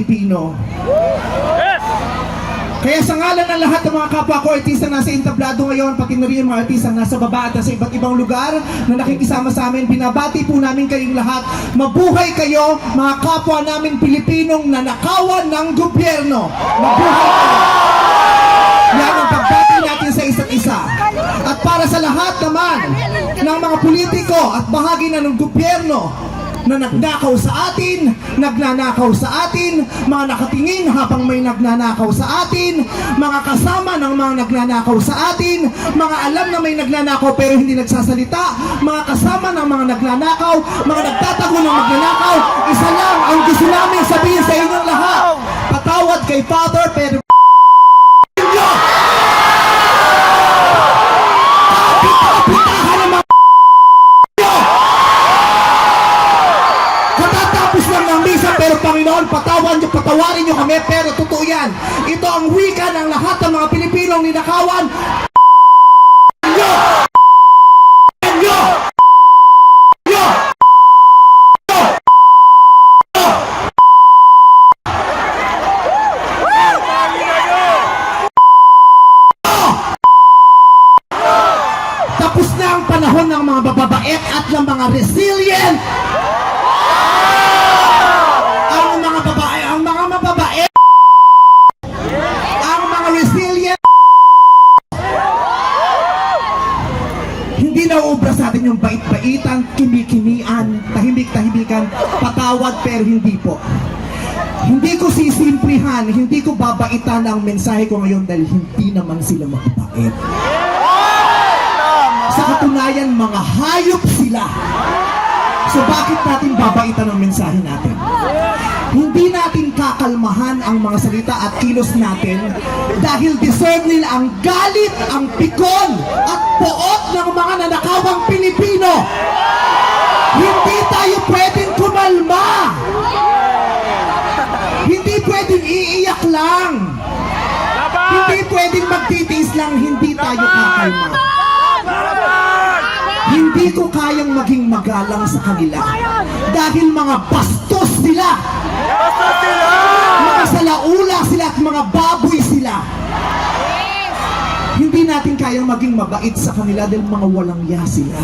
Pilipino. Kaya sa ngalan ng lahat ng mga kapwa ko artista na nasa entablado ngayon, pati na rin yung mga artista nasa baba at sa iba't ibang lugar na nakikisama sa amin, binabati po namin kayong lahat. Mabuhay kayo, mga kapwa namin Pilipinong nanakawan ng gobyerno. Mabuhay kayo! Yan ang pagbati natin sa isa't isa. At para sa lahat naman ng mga politiko at bahagi na ng gobyerno na nagnakaw sa atin, nagnanakaw sa atin, mga nakatingin habang may nagnanakaw sa atin, mga kasama ng mga nagnanakaw sa atin, mga alam na may nagnanakaw pero hindi nagsasalita, mga kasama ng mga nagnanakaw, mga nagtatago ng magnanakaw, isa lang ang gusto namin sabihin sa inyong lahat. Patawad kay Father Panginoon, patawan niyo, patawarin niyo kami pero totoo yan. Ito ang wika ng lahat ng mga Pilipinong ninakawan. Inyo! Inyo! Inyo! Tapos na ang panahon ng mga bababait at ng mga resilient. Hindi na uubra sa atin yung bait-baitan, kimi-kimian, tahimik-tahimikan, patawad pero hindi po. Hindi ko sisimplihan, hindi ko babaitan ang mensahe ko ngayon dahil hindi naman sila mababait. Sa katunayan, mga hayop sila. So bakit natin babaitan ang mensahe natin? Hindi natin kakalmahan ang mga salita at kilos natin dahil deserve nila ang galit, ang pikon at poot ng mga nanakawang Pilipino. Hindi tayo pwedeng kumalma. Hindi pwedeng iiyak lang. Hindi pwedeng magtitiis lang, hindi tayo kakalma. Hindi ko kayang maging magalang sa kanila dahil mga bastos sila. Kayang maging mabait sa kanila dahil mga walang ya sila.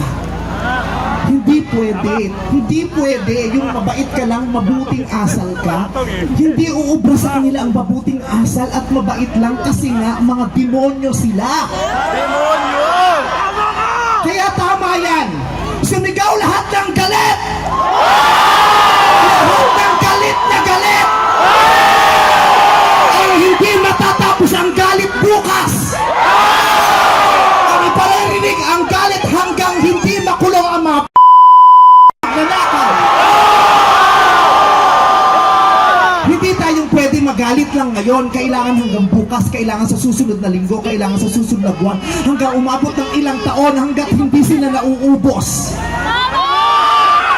Hindi pwede. Hindi pwede. Yung mabait ka lang, mabuting asal ka. Hindi uubra sa kanila ang mabuting asal at mabait lang kasi nga mga demonyo sila. Kaya lang ngayon. Kailangan hanggang bukas, kailangan sa susunod na linggo, kailangan sa susunod na buwan, hanggang umabot ng ilang taon hanggat hindi sila nauubos.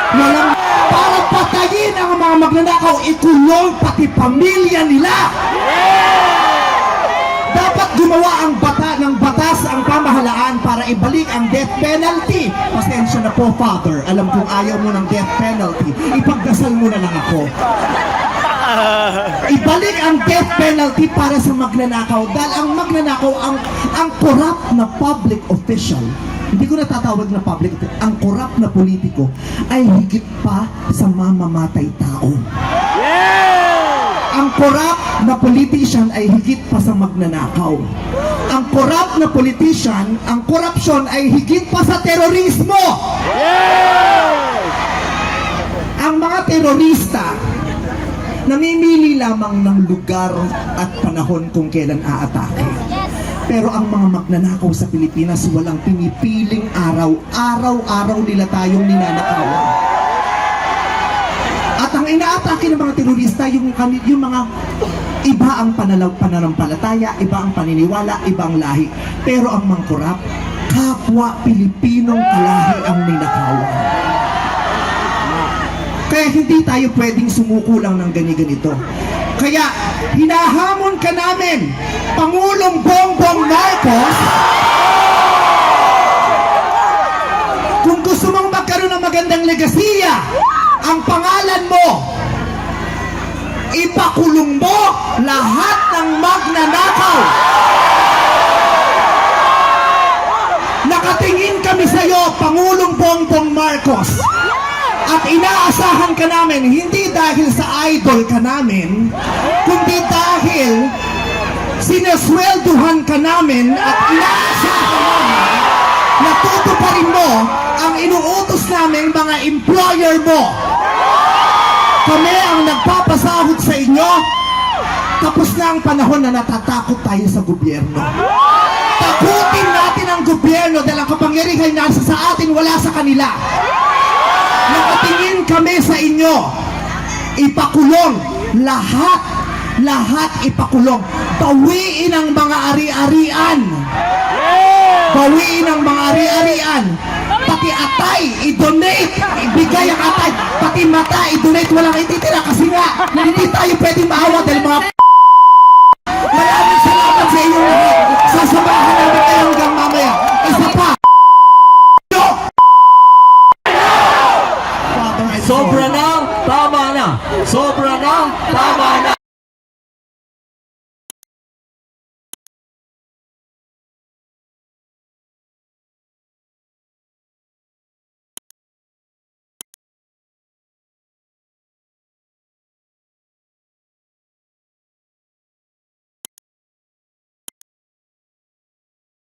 Walang para patayin ang mga magnanakaw, ikulong pati pamilya nila. Dapat gumawa ang bata ng batas ang pamahalaan para ibalik ang death penalty. Pasensya na po, Father. Alam kong ayaw mo ng death penalty. Ipagdasal mo na lang ako. Ibalik ang death penalty para sa magnanakaw dahil ang magnanakaw ang ang corrupt na public official hindi ko natatawag na public official, ang corrupt na politiko ay higit pa sa mamamatay tao. Ang corrupt na politician ay higit pa sa magnanakaw. Ang corrupt na politician, ang corruption ay higit pa sa terorismo. Ang mga terorista, namimili lamang ng lugar at panahon kung kailan aatake. Pero ang mga magnanakaw sa Pilipinas, walang pinipiling araw. Araw-araw nila tayong ninanakawan. At ang inaatake ng mga terorista, yung, yung mga iba ang panalaw, pananampalataya, iba ang paniniwala, iba ang lahi. Pero ang mga korap, kapwa Pilipinong kalahi ang hindi tayo pwedeng sumuko lang ng gani-ganito. Kaya hinahamon ka namin, Pangulong Bongbong Marcos, kung gusto mong magkaroon ng magandang legasiya, ang pangalan mo ipakulong mo lahat ng magnanakaw. Nakatingin kami sa iyo, Pangulong Bongbong Marcos. At inaasahan ka namin, hindi dahil sa idol ka namin, kundi dahil sinaswelduhan ka namin at inaasahan namin na tutuparin mo ang inuutos namin mga employer mo. Kami ang nagpapasahod sa inyo. Tapos na ang panahon na natatakot tayo sa gobyerno. Takutin natin ang gobyerno dahil ang kapangyarihan nasa sa atin, wala sa kanila. Nakatingin kami sa inyo. Ipakulong lahat, lahat ipakulong. Bawiin ang mga ari-arian. Bawiin ang mga ari-arian. Pati atay, i-donate. Ibigay ang atay. Pati mata, i-donate. Walang ititira kasi nga, hindi tayo pwede maawa dahil mga Maraming salamat sa inyo Sobra na, tama na. Sobra na, tama na.